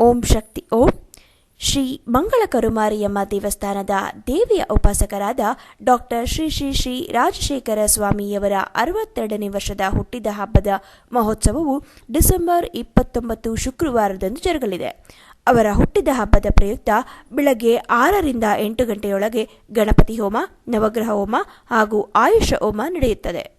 ಓಂ ಶಕ್ತಿ, ಓಂ ಶ್ರೀ ಮಂಗಳ ಕರುಮಾರಿಯಮ್ಮ ದೇವಸ್ಥಾನದ ದೇವಿಯ ಉಪಾಸಕರಾದ ಡಾಕ್ಟರ್ ಶ್ರೀ ಶ್ರೀ ಶ್ರೀ ರಾಜಶೇಖರ ಸ್ವಾಮಿಯವರ ಅರವತ್ತೆರಡನೇ ವರ್ಷದ ಹುಟ್ಟಿದ ಹಬ್ಬದ ಮಹೋತ್ಸವವು ಡಿಸೆಂಬರ್ ಇಪ್ಪತ್ತೊಂಬತ್ತು ಶುಕ್ರವಾರದಂದು ಜರುಗಲಿದೆ. ಅವರ ಹುಟ್ಟಿದ ಹಬ್ಬದ ಪ್ರಯುಕ್ತ ಬೆಳಗ್ಗೆ ಆರರಿಂದ ಎಂಟು ಗಂಟೆಯೊಳಗೆ ಗಣಪತಿ ಹೋಮ, ನವಗ್ರಹ ಹೋಮ ಹಾಗೂ ಆಯುಷ ಹೋಮ ನಡೆಯುತ್ತದೆ.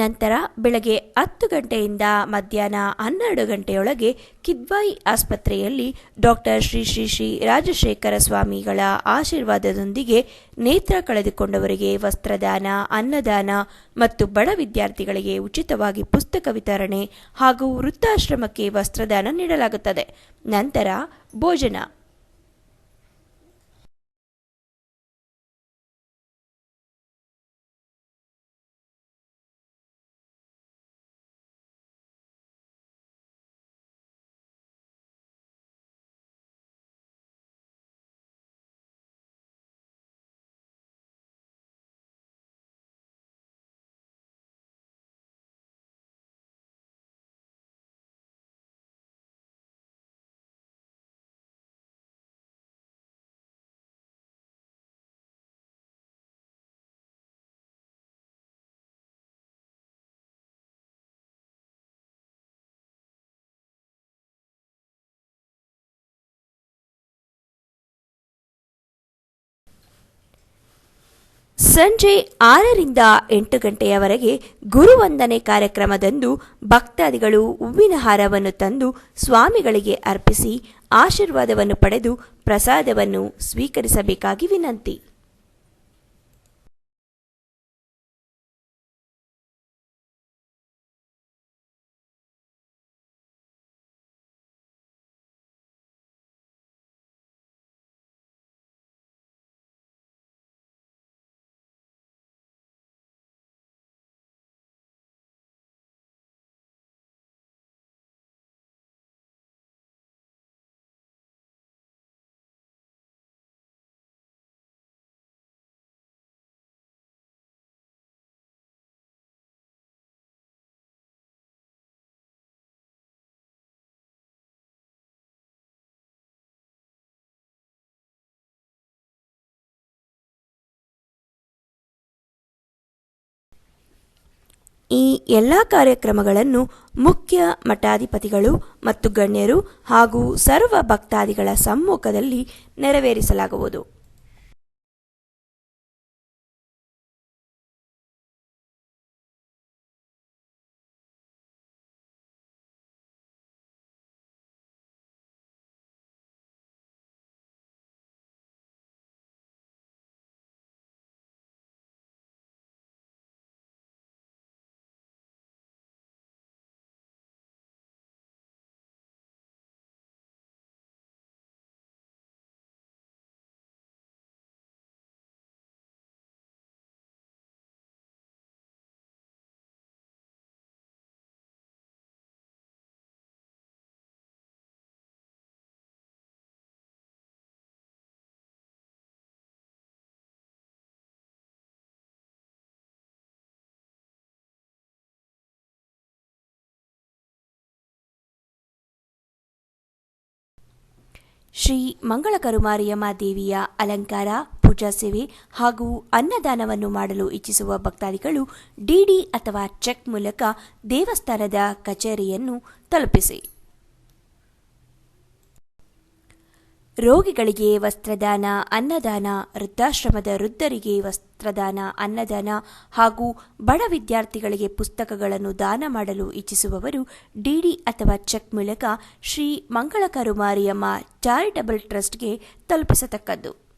ನಂತರ ಬೆಳಗ್ಗೆ ಹತ್ತು ಗಂಟೆಯಿಂದ ಮಧ್ಯಾಹ್ನ ಹನ್ನೆರಡು ಗಂಟೆಯೊಳಗೆ ಕಿದ್ವಾಯಿ ಆಸ್ಪತ್ರೆಯಲ್ಲಿ ಡಾಕ್ಟರ್ ಶ್ರೀ ಶ್ರೀ ಶ್ರೀ ರಾಜಶೇಖರ ಸ್ವಾಮಿಗಳ ಆಶೀರ್ವಾದದೊಂದಿಗೆ ನೇತ್ರ ಕಳೆದುಕೊಂಡವರಿಗೆ ವಸ್ತ್ರದಾನ, ಅನ್ನದಾನ ಮತ್ತು ಬಡ ವಿದ್ಯಾರ್ಥಿಗಳಿಗೆ ಉಚಿತವಾಗಿ ಪುಸ್ತಕ ವಿತರಣೆ ಹಾಗೂ ವೃದ್ಧಾಶ್ರಮಕ್ಕೆ ವಸ್ತ್ರದಾನ ನೀಡಲಾಗುತ್ತದೆ. ನಂತರ ಭೋಜನ. ಸಂಜೆ ಆರರಿಂದ ಎಂಟು ಗಂಟೆಯವರೆಗೆ ಗುರುವಂದನೆ ಕಾರ್ಯಕ್ರಮದಂದು ಭಕ್ತಾದಿಗಳು ಹೂವಿನ ಹಾರವನ್ನು ತಂದು ಸ್ವಾಮಿಗಳಿಗೆ ಅರ್ಪಿಸಿ ಆಶೀರ್ವಾದವನ್ನು ಪಡೆದು ಪ್ರಸಾದವನ್ನು ಸ್ವೀಕರಿಸಬೇಕಾಗಿ ವಿನಂತಿ. ಈ ಎಲ್ಲ ಕಾರ್ಯಕ್ರಮಗಳನ್ನು ಮುಖ್ಯ ಮಠಾಧಿಪತಿಗಳು ಮತ್ತು ಗಣ್ಯರು ಹಾಗೂ ಸರ್ವ ಭಕ್ತಾದಿಗಳ ಸಮ್ಮುಖದಲ್ಲಿ ನೆರವೇರಿಸಲಾಗುವುದು. ಶ್ರೀ ಮಂಗಳ ಕರುಮಾರಿಯಮ್ಮ ದೇವಿಯ ಅಲಂಕಾರ, ಪೂಜಾ ಸೇವೆ ಹಾಗೂ ಅನ್ನದಾನವನ್ನು ಮಾಡಲು ಇಚ್ಛಿಸುವ ಭಕ್ತಾದಿಗಳು ಡಿಡಿ ಅಥವಾ ಚೆಕ್ ಮೂಲಕ ದೇವಸ್ಥಾನದ ಕಚೇರಿಯನ್ನು ತಲುಪಿಸಿ. ರೋಗಿಗಳಿಗೆ ವಸ್ತ್ರದಾನ, ಅನ್ನದಾನ, ವೃದ್ಧಾಶ್ರಮದ ವೃದ್ಧರಿಗೆ ವಸ್ತ್ರದಾನ, ಅನ್ನದಾನ ಹಾಗೂ ಬಡ ವಿದ್ಯಾರ್ಥಿಗಳಿಗೆ ಪುಸ್ತಕಗಳನ್ನು ದಾನ ಮಾಡಲು ಇಚ್ಛಿಸುವವರು ಡಿಡಿ ಅಥವಾ ಚೆಕ್ ಮೂಲಕ ಶ್ರೀ ಮಂಗಳ ಕರುಮಾರಿಯಮ್ಮ ಚಾರಿಟಬಲ್ ಟ್ರಸ್ಟ್ಗೆ ತಲುಪಿಸತಕ್ಕದ್ದು.